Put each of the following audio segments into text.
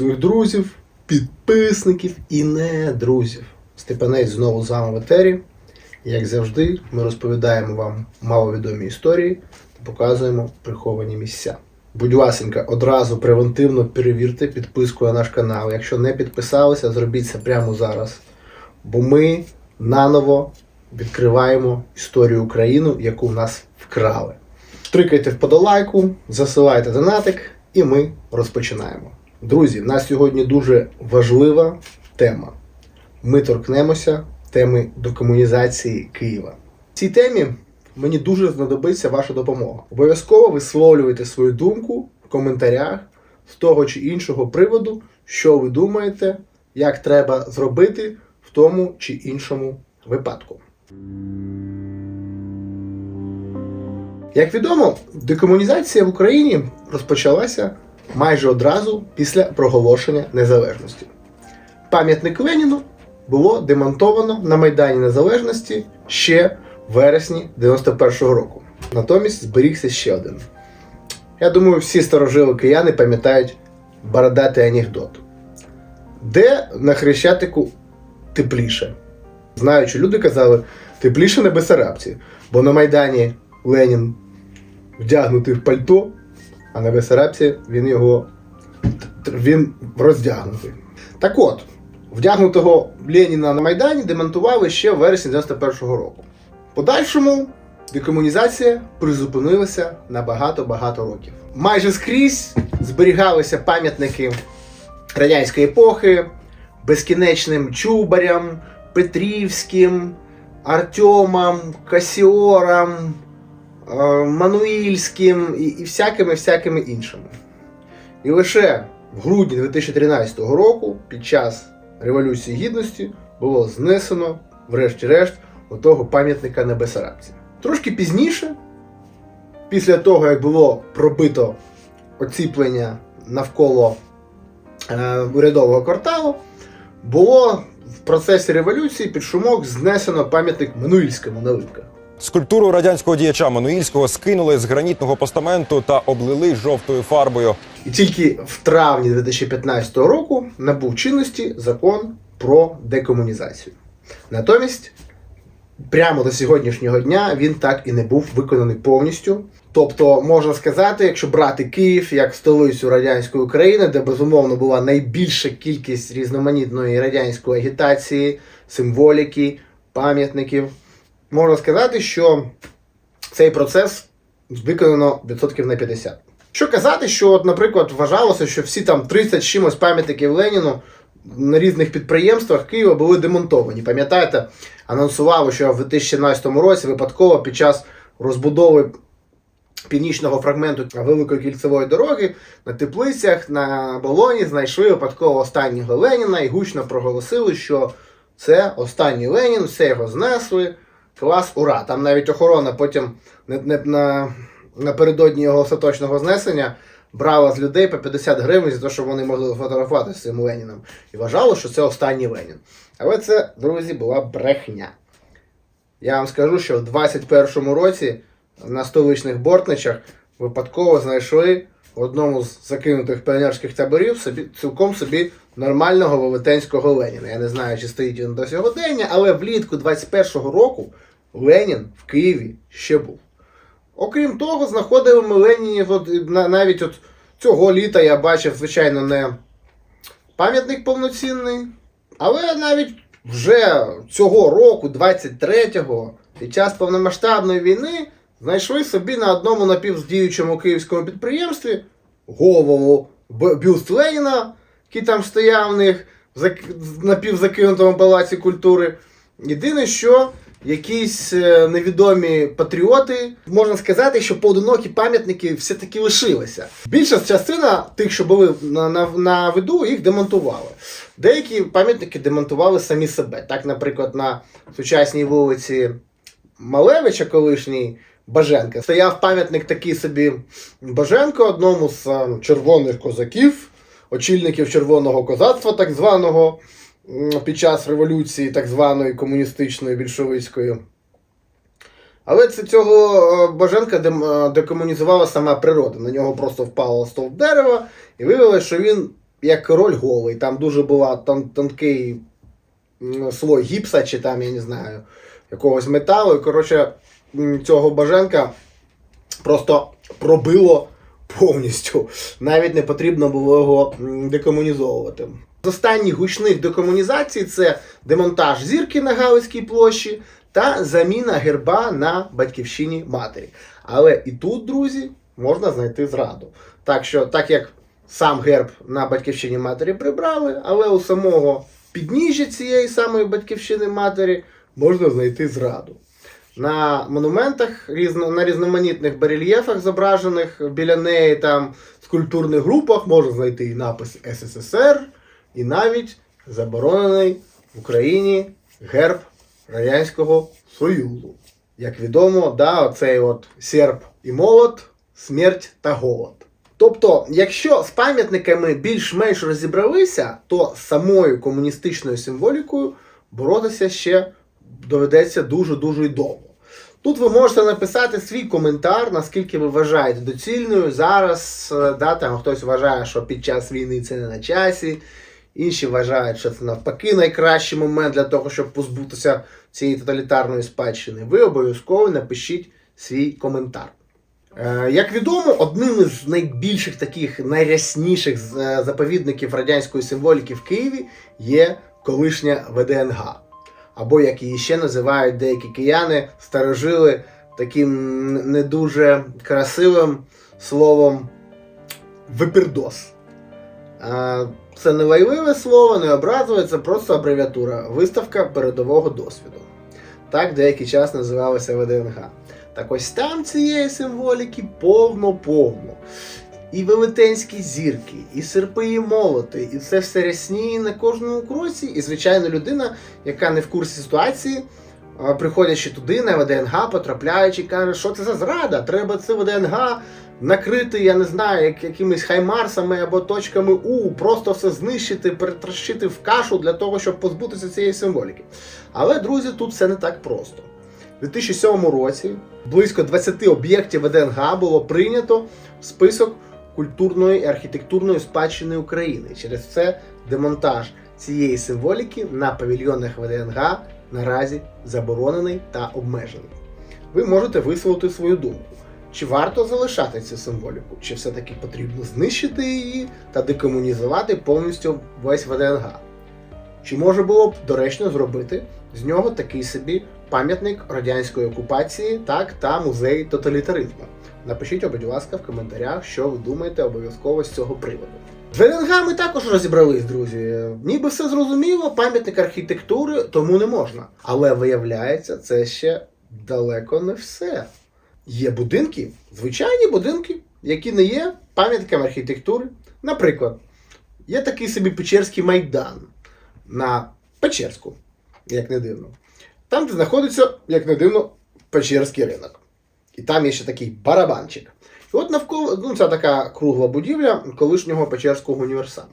своїх друзів, підписників і не друзів. Степанець знову з вами в етері. Як завжди, ми розповідаємо вам маловідомі історії та показуємо приховані місця. Будь ласенька, одразу превентивно перевірте підписку на наш канал. Якщо не підписалися, зробіть це прямо зараз. Бо ми наново відкриваємо історію України, яку в нас вкрали. Трикайте вподолайку, засилайте донатик, і ми розпочинаємо. Друзі, в нас сьогодні дуже важлива тема. Ми торкнемося теми декомунізації Києва. В цій темі мені дуже знадобиться ваша допомога. Обов'язково висловлюйте свою думку в коментарях з того чи іншого приводу, що ви думаєте, як треба зробити в тому чи іншому випадку. Як відомо, декомунізація в Україні розпочалася майже одразу після проголошення незалежності. Пам'ятник Леніну було демонтовано на Майдані Незалежності ще в вересні 91-го року. Натомість зберігся ще один. Я думаю, всі старожили кияни пам'ятають бородатий анекдот. Де на Хрещатику тепліше? Знаю, що люди казали, тепліше на Бесарабці, бо на Майдані Ленін вдягнутий в пальто, а на Бесарабці він його він роздягнутий. Так от, вдягнутого Леніна на Майдані демонтували ще в вересні 91-го року. Подальшому декомунізація призупинилася на багато-багато років. Майже скрізь зберігалися пам'ятники радянської епохи, безкінечним Чубарям, Петрівським, Артемам, Касіорам, Мануїльським і, і всякими всякими іншими. І лише в грудні 2013 року, під час Революції Гідності, було знесено, врешті-решт, отого пам'ятника на Бесарабці. Трошки пізніше, після того, як було пробито оціплення навколо е, урядового кварталу, було в процесі революції під шумок знесено пам'ятник Мануїльському на Липках. Скульптуру радянського діяча Мануїльського скинули з гранітного постаменту та облили жовтою фарбою. І тільки в травні 2015 року набув чинності закон про декомунізацію. Натомість, прямо до сьогоднішнього дня він так і не був виконаний повністю. Тобто, можна сказати, якщо брати Київ як столицю радянської України, де безумовно була найбільша кількість різноманітної радянської агітації, символіки, пам'ятників, можна сказати, що цей процес виконано відсотків на 50. Що казати, що, от, наприклад, вважалося, що всі там 30 чимось пам'ятників Леніну на різних підприємствах Києва були демонтовані. Пам'ятаєте, анонсували, що в 2017 році випадково під час розбудови північного фрагменту Великої кільцевої дороги на теплицях на Болоні знайшли випадково останнього Леніна і гучно проголосили, що це останній Ленін, все його знесли. Клас, ура! Там навіть охорона потім не, не, на, напередодні його остаточного знесення брала з людей по 50 гривень за те, щоб вони могли фотографувати з цим Леніном. І вважало, що це останній Ленін. Але це, друзі, була брехня. Я вам скажу, що в 21-му році на столичних бортничах випадково знайшли в одному з закинутих піонерських таборів собі, цілком собі нормального велетенського Леніна. Я не знаю, чи стоїть він до сьогодення, але влітку 21-го року Ленін в Києві ще був. Окрім того, знаходили ми Ленінів от, навіть от цього літа я бачив, звичайно, не пам'ятник повноцінний, але навіть вже цього року, 23-го, під час повномасштабної війни, знайшли собі на одному напівздіючому київському підприємстві голову бюст Леніна, який там стояв в них в зак- напівзакинутому палаці культури. Єдине, що якісь е, невідомі патріоти, можна сказати, що поодинокі пам'ятники все-таки лишилися. Більша частина тих, що були на, на, на виду, їх демонтували. Деякі пам'ятники демонтували самі себе. Так, наприклад, на сучасній вулиці Малевича, колишній Баженка, стояв пам'ятник такий собі Баженко, одному з е, червоних козаків, очільників червоного козацтва, так званого, під час революції, так званої комуністичної більшовицької. Але це цього е, Баженка е, декомунізувала сама природа. На нього просто впало стовп дерева, і виявилося, що він як король голий. Там дуже була тон, тонкий слой гіпса, чи там, я не знаю, якогось металу. І, коротше, цього баженка просто пробило повністю. Навіть не потрібно було його декомунізовувати. З останніх гучних декомунізацій це демонтаж зірки на Галицькій площі та заміна герба на батьківщині матері. Але і тут, друзі, можна знайти зраду. Так що, так як сам герб на батьківщині матері прибрали, але у самого підніжжя цієї самої батьківщини матері можна знайти зраду. На монументах, різно, на різноманітних барельєфах, зображених біля неї там скульптурних групах, можна знайти і напис СССР, і навіть заборонений в Україні герб Радянського Союзу. Як відомо, да, оцей от серп і молот, смерть та голод. Тобто, якщо з пам'ятниками більш-менш розібралися, то з самою комуністичною символікою боротися ще доведеться дуже-дуже й довго. Тут ви можете написати свій коментар, наскільки ви вважаєте доцільною. Зараз е, да, там хтось вважає, що під час війни це не на часі, інші вважають, що це навпаки найкращий момент для того, щоб позбутися цієї тоталітарної спадщини. Ви обов'язково напишіть свій коментар. Е, Як відомо, одним із найбільших таких найрясніших е, заповідників радянської символіки в Києві є колишня ВДНГ. Або як її ще називають деякі кияни, старожили таким не дуже красивим словом випірдос. Це не лайливе слово, не образове, це просто абревіатура. Виставка передового досвіду. Так деякий час називалося ВДНГ. Так ось там цієї символіки повно-повно. І велетенські зірки, і серпи, і молоти, і це все рясніє на кожному кроці. І, звичайно, людина, яка не в курсі ситуації, приходячи туди на ВДНГ, потрапляючи, каже, що це за зрада? Треба це ВДНГ накрити, я не знаю, як, якимись хаймарсами або точками У, просто все знищити, перетрощити в кашу для того, щоб позбутися цієї символіки. Але, друзі, тут все не так просто. У 2007 році близько 20 об'єктів ВДНГ було прийнято в список культурної і архітектурної спадщини України. Через це демонтаж цієї символіки на павільйонах ВДНГ наразі заборонений та обмежений. Ви можете висловити свою думку. Чи варто залишати цю символіку, чи все-таки потрібно знищити її та декомунізувати повністю весь ВДНГ? Чи може було б доречно зробити з нього такий собі пам'ятник радянської окупації, так та музей тоталітаризму? Напишіть, будь ласка, в коментарях, що ви думаєте обов'язково з цього приводу. З ВДНГ ми також розібрались, друзі. Ніби все зрозуміло, пам'ятник архітектури тому не можна. Але виявляється, це ще далеко не все. Є будинки, звичайні будинки, які не є пам'ятками архітектури. Наприклад, є такий собі Печерський майдан на Печерську, як не дивно. Там, де знаходиться, як не дивно, Печерський ринок. І там є ще такий барабанчик. І от навколо, ну, це така кругла будівля колишнього Печерського універсаму.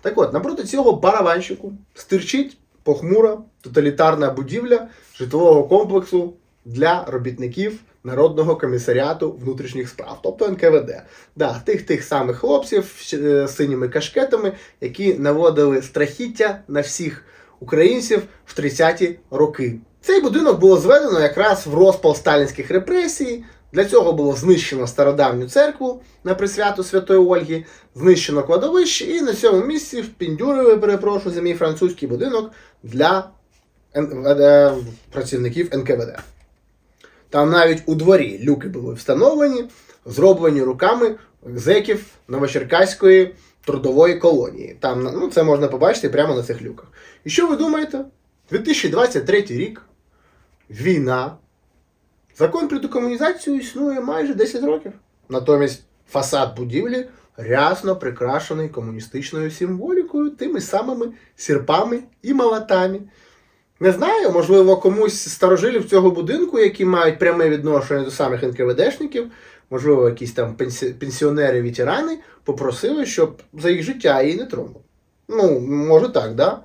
Так от, напроти цього барабанчику стирчить похмура тоталітарна будівля житлового комплексу для робітників Народного комісаріату внутрішніх справ, тобто НКВД. Да, тих тих самих хлопців е, з синіми кашкетами, які наводили страхіття на всіх українців в 30-ті роки. Цей будинок було зведено якраз в розпал сталінських репресій. Для цього було знищено стародавню церкву на присвяту Святої Ольги, знищено кладовище, і на цьому місці впіндюрили, перепрошую, за мій французький будинок для е, працівників НКВД. Там навіть у дворі люки були встановлені, зроблені руками зеків Новочеркаської трудової колонії. Там ну, це можна побачити прямо на цих люках. І що ви думаєте? 2023 рік, війна. Закон про декомунізацію існує майже 10 років. Натомість фасад будівлі рясно прикрашений комуністичною символікою, тими самими сірпами і молотами. Не знаю, можливо, комусь старожилів цього будинку, які мають пряме відношення до самих НКВДшників, можливо, якісь там пенсіонери, ветерани, попросили, щоб за їх життя її не тронули. Ну, може так, да?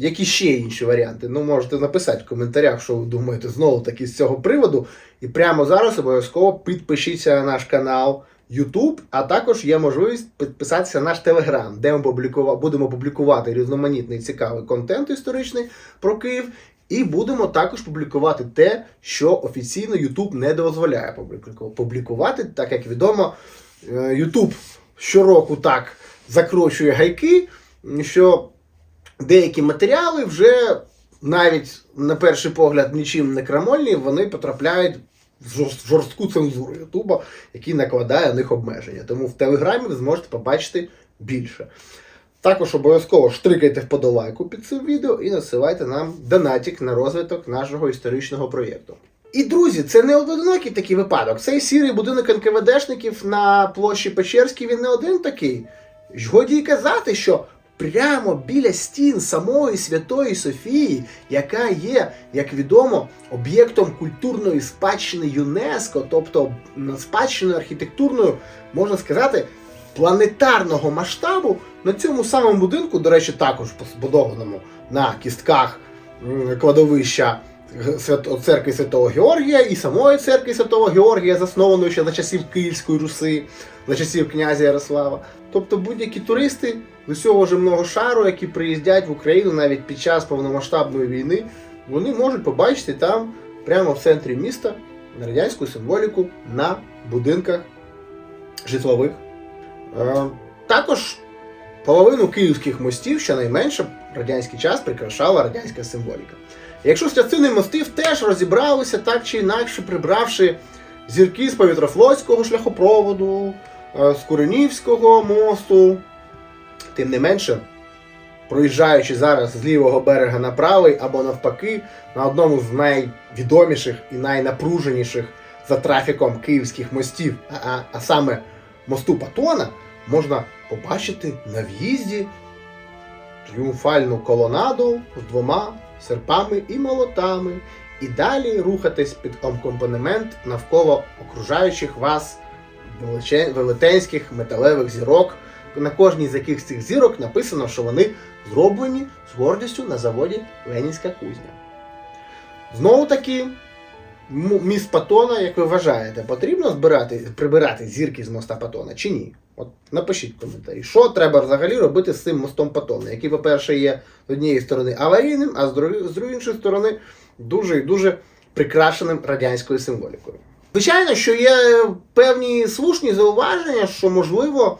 Які ще інші варіанти? Ну, можете написати в коментарях, що ви думаєте знову таки з цього приводу. І прямо зараз обов'язково підпишіться на наш канал YouTube, а також є можливість підписатися на наш Telegram, де ми будемо публікувати різноманітний цікавий контент історичний про Київ. І будемо також публікувати те, що офіційно YouTube не дозволяє публікувати, так як відомо, е, YouTube щороку так закручує гайки, що деякі матеріали вже навіть на перший погляд нічим не крамольні, вони потрапляють в жорстку цензуру Ютуба, який накладає на них обмеження. Тому в Телеграмі ви зможете побачити більше. Також обов'язково штрикайте вподобайку під цим відео і насилайте нам донатик на розвиток нашого історичного проєкту. І друзі, це не одинокий такий випадок. Цей сірий будинок НКВДшників на площі Печерській він не один такий. Годі й казати, що прямо біля стін самої Святої Софії, яка є, як відомо, об'єктом культурної спадщини ЮНЕСКО, тобто спадщиною архітектурною, можна сказати, планетарного масштабу, на цьому самому будинку, до речі, також збудованому на кістках кладовища церкви Святого Георгія і самої церкви Святого Георгія, заснованої ще за часів Київської Руси, за часів князя Ярослава. Тобто будь-які туристи з усього земного шару, які приїздять в Україну навіть під час повномасштабної війни, вони можуть побачити там, прямо в центрі міста, радянську символіку на будинках житлових. Е, також половину київських мостів, щонайменше, в радянський час прикрашала радянська символіка. Якщо з частини мостів теж розібралися так чи інакше, прибравши зірки з повітрофлотського шляхопроводу, е, з Куренівського мосту, тим не менше, проїжджаючи зараз з лівого берега на правий або навпаки, на одному з найвідоміших і найнапруженіших за трафіком київських мостів, а, а, а саме мосту Патона, можна побачити на в'їзді тріумфальну колонаду з двома серпами і молотами, і далі рухатись під акомпанемент навколо окружаючих вас велетенських металевих зірок, на кожній з яких цих зірок написано, що вони зроблені з гордістю на заводі Ленінська кузня. Знову таки, м- міст Патона, як ви вважаєте, потрібно збирати, прибирати зірки з моста Патона чи ні? От напишіть в коментарі, що треба взагалі робити з цим мостом Патона, який, по-перше, є з однієї сторони аварійним, а з іншої сторони дуже і дуже прикрашеним радянською символікою. Звичайно, що є певні слушні зауваження, що можливо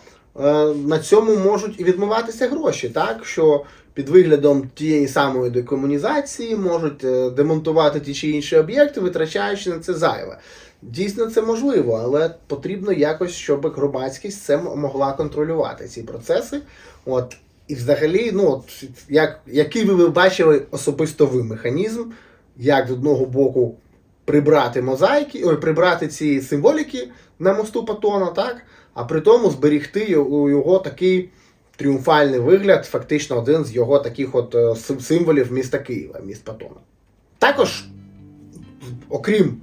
на цьому можуть і відмиватися гроші, так що під виглядом тієї самої декомунізації можуть е, демонтувати ті чи інші об'єкти, витрачаючи на це зайве. Дійсно, це можливо, але потрібно якось, щоб громадськість це могла контролювати ці процеси. От і взагалі, ну от як, який ви бачили особисто ви механізм, як з одного боку прибрати мозаїки, ой, прибрати ці символіки на мосту Патона, так? А при тому зберігти його, такий тріумфальний вигляд, фактично один з його таких от е, символів міста Києва, міст Патона. Також, окрім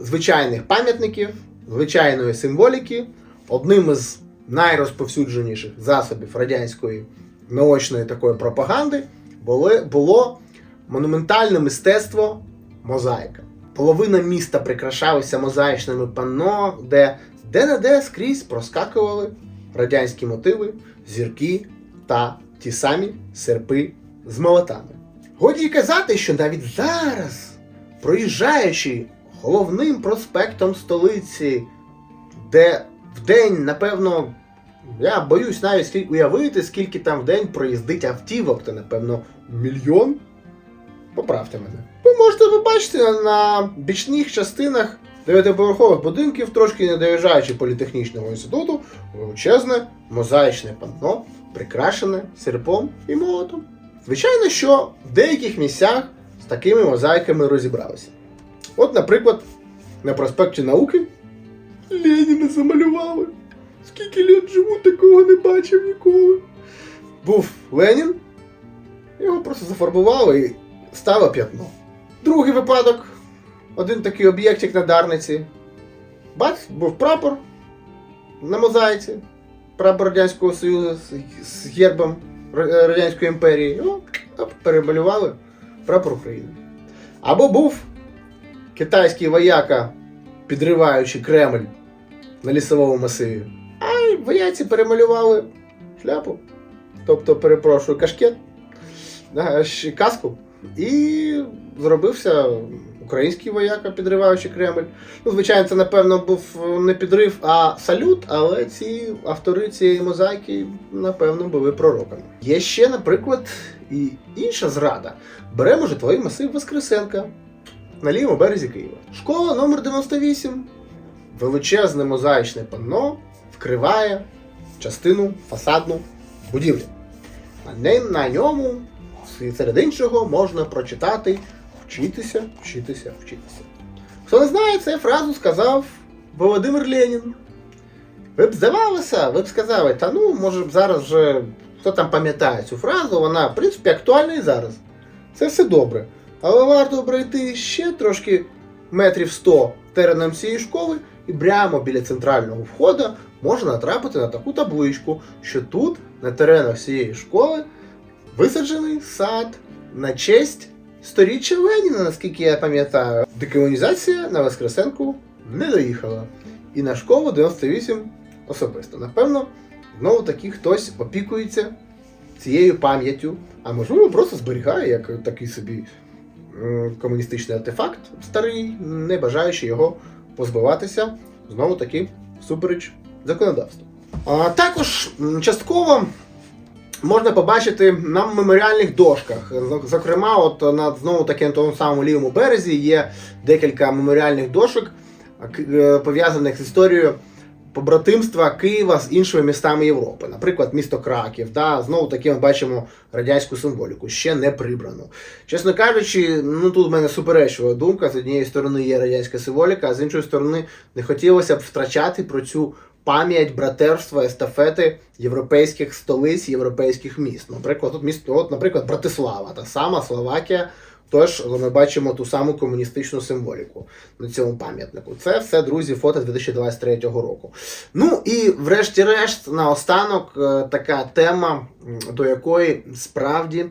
звичайних пам'ятників, звичайної символіки, одним із найрозповсюдженіших засобів радянської наочної такої пропаганди було монументальне мистецтво мозаїка. Половина міста прикрашалася мозаїчними панно, де де-не-де скрізь проскакували радянські мотиви, зірки та ті самі серпи з молотами. Годі казати, що навіть зараз, проїжджаючи головним проспектом столиці, де в день, напевно, я боюсь навіть уявити, скільки там в день проїздить автівок, то напевно мільйон. Поправте мене. Ви можете побачити на бічних частинах дев'ятиповерхових будинків, трошки не доїжджаючи політехнічного інституту, величезне мозаїчне панно, прикрашене серпом і молотом. Звичайно, що в деяких місцях з такими мозаїками розібралися. От, наприклад, на проспекті науки Леніна замалювали. Скільки літ живу, такого не бачив ніколи. Був Ленін, його просто зафарбували і стало п'ятно. Другий випадок. Один такий об'єктик на Дарниці. Бац, був прапор на мозаїці. Прапор Радянського Союзу з, гербом Радянської імперії. Оп, перемалювали прапор України. Або був китайський вояка, підриваючи Кремль на лісовому масиві. А вояці перемалювали шляпу. Тобто, перепрошую, кашкет, каску. І зробився український вояка, підриваючи Кремль. Ну, звичайно, це, напевно, був не підрив, а салют, але ці автори цієї мозаїки, напевно, були пророками. Є ще, наприклад, і інша зрада. Беремо житловий масив Воскресенка на лівому березі Києва. Школа номер 98. Величезне мозаїчне панно вкриває частину фасадну будівлі. На ньому, серед іншого, можна прочитати вчитися, вчитися, вчитися. Хто не знає, цю фразу сказав Володимир Ленін. Ви б здавалося, ви б сказали, та ну, може б зараз вже хто там пам'ятає цю фразу, вона, в принципі, актуальна і зараз. Це все добре. Але варто пройти ще трошки метрів 100 тереном цієї школи, і прямо біля центрального входу можна натрапити на таку табличку, що тут, на теренах цієї школи, висаджений сад на честь сторіччя Леніна, наскільки я пам'ятаю. Декомунізація на Воскресенку не доїхала. І на школу 98 особисто. Напевно, знову таки хтось опікується цією пам'яттю, а можливо просто зберігає як такий собі комуністичний артефакт старий, не бажаючи його позбиватися, знову таки всупереч законодавству. А також частково можна побачити на меморіальних дошках. Зокрема, от на знову таки на тому самому лівому березі є декілька меморіальних дошок, е, пов'язаних з історією побратимства Києва з іншими містами Європи. Наприклад, місто Краків. Да, знову таки ми бачимо радянську символіку, ще не прибрану. Чесно кажучи, ну тут в мене суперечлива думка. З однієї сторони є радянська символіка, а з іншої сторони не хотілося б втрачати про цю пам'ять братерства, естафети європейських столиць, європейських міст. Наприклад, тут місто, от, наприклад, Братислава, та сама Словакія. Тож ми бачимо ту саму комуністичну символіку на цьому пам'ятнику. Це все, друзі, фото з 2023 року. Ну і врешті-решт, наостанок, е, така тема, до якої справді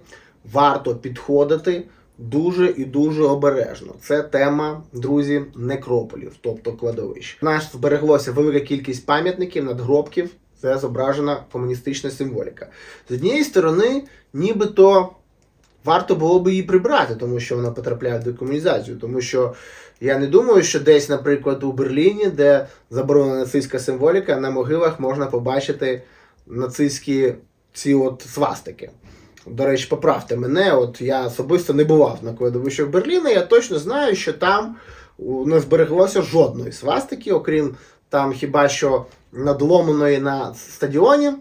варто підходити дуже і дуже обережно. Це тема, друзі, некрополів, тобто кладовищ. У нас збереглося велика кількість пам'ятників, надгробків, це зображена комуністична символіка. З однієї сторони, нібито варто було би її прибрати, тому що вона потрапляє в декомунізацію. Тому що я не думаю, що десь, наприклад, у Берліні, де заборонена нацистська символіка, на могилах можна побачити нацистські ці от свастики. До речі, поправте мене, от я особисто не бував на кладовищах Берліна. Я точно знаю, що там не збереглося жодної свастики, окрім там хіба що надломаної на стадіоні,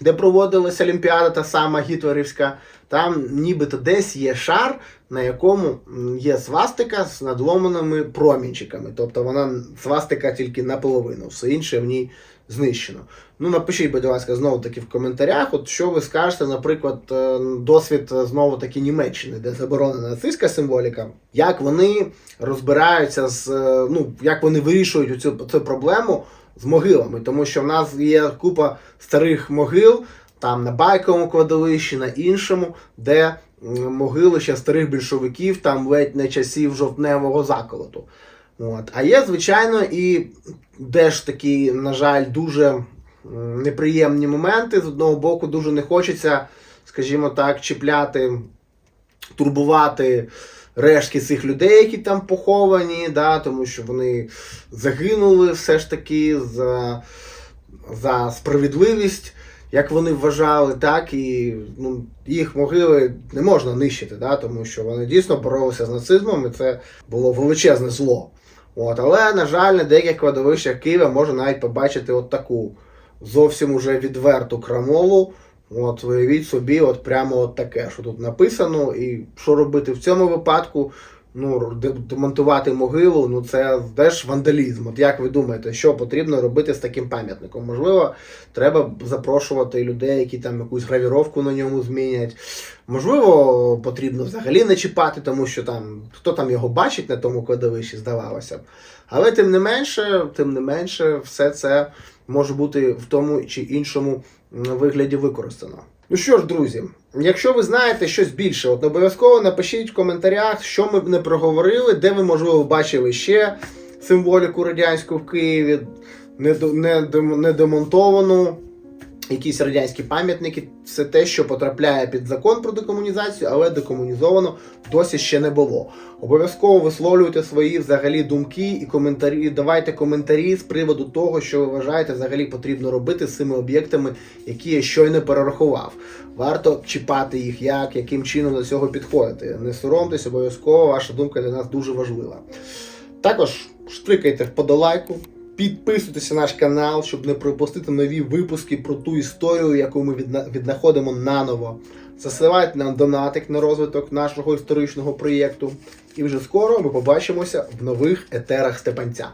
де проводилася Олімпіада, та сама гітлерівська. Там нібито десь є шар, на якому є свастика з надломаними промінчиками. Тобто вона свастика тільки наполовину, все інше в ній знищено. Ну, напишіть, будь ласка, знову таки в коментарях, от що ви скажете, наприклад, е, досвід е, знову таки Німеччини, де заборонена нацистська символіка, як вони розбираються з е, ну, як вони вирішують цю, цю проблему з могилами, тому що в нас є купа старих могил, там на байковому кладовищі, на іншому, де м, могили ще старих більшовиків, там ледь не часів жовтневого заколоту. От. А є, звичайно, і де ж такі, на жаль, дуже неприємні моменти. З одного боку, дуже не хочеться, скажімо так, чіпляти, турбувати рештки цих людей, які там поховані, да, тому що вони загинули все ж таки за, за справедливість. Як вони вважали, так і ну, їх могили не можна нищити, да, тому що вони дійсно боролися з нацизмом, і це було величезне зло. От, але, на жаль, на деяких кладовищах Києва можна навіть побачити от таку зовсім уже відверту крамолу. От, уявіть собі, от прямо от таке, що тут написано, і що робити в цьому випадку. Ну, демонтувати могилу, ну це теж вандалізм. От як ви думаєте, що потрібно робити з таким пам'ятником? Можливо, треба запрошувати людей, які там якусь гравіровку на ньому змінять. Можливо, потрібно взагалі не чіпати, тому що там хто там його бачить на тому кладовищі, здавалося б. Але тим не менше, тим не менше, все це може бути в тому чи іншому вигляді використано. Ну що ж, друзі, якщо ви знаєте щось більше, от обов'язково напишіть в коментарях, що ми б не проговорили, де ви, можливо, бачили ще символіку радянську в Києві. не недем- недемонтовану, якісь радянські пам'ятники. Це те, що потрапляє під закон про декомунізацію, але декомунізовано досі ще не було. Обов'язково висловлюйте свої взагалі думки і коментарі. Давайте коментарі з приводу того, що ви вважаєте взагалі потрібно робити з цими об'єктами, які я щойно перерахував. Варто чіпати їх, як, яким чином до цього підходити. Не соромтесь, обов'язково ваша думка для нас дуже важлива. Також штрикайте вподолайку, підписуйтеся на наш канал, щоб не пропустити нові випуски про ту історію, яку ми віднаходимо наново. Засилайте нам донатик на розвиток нашого історичного проєкту. І вже скоро ми побачимося в нових етерах Степанця.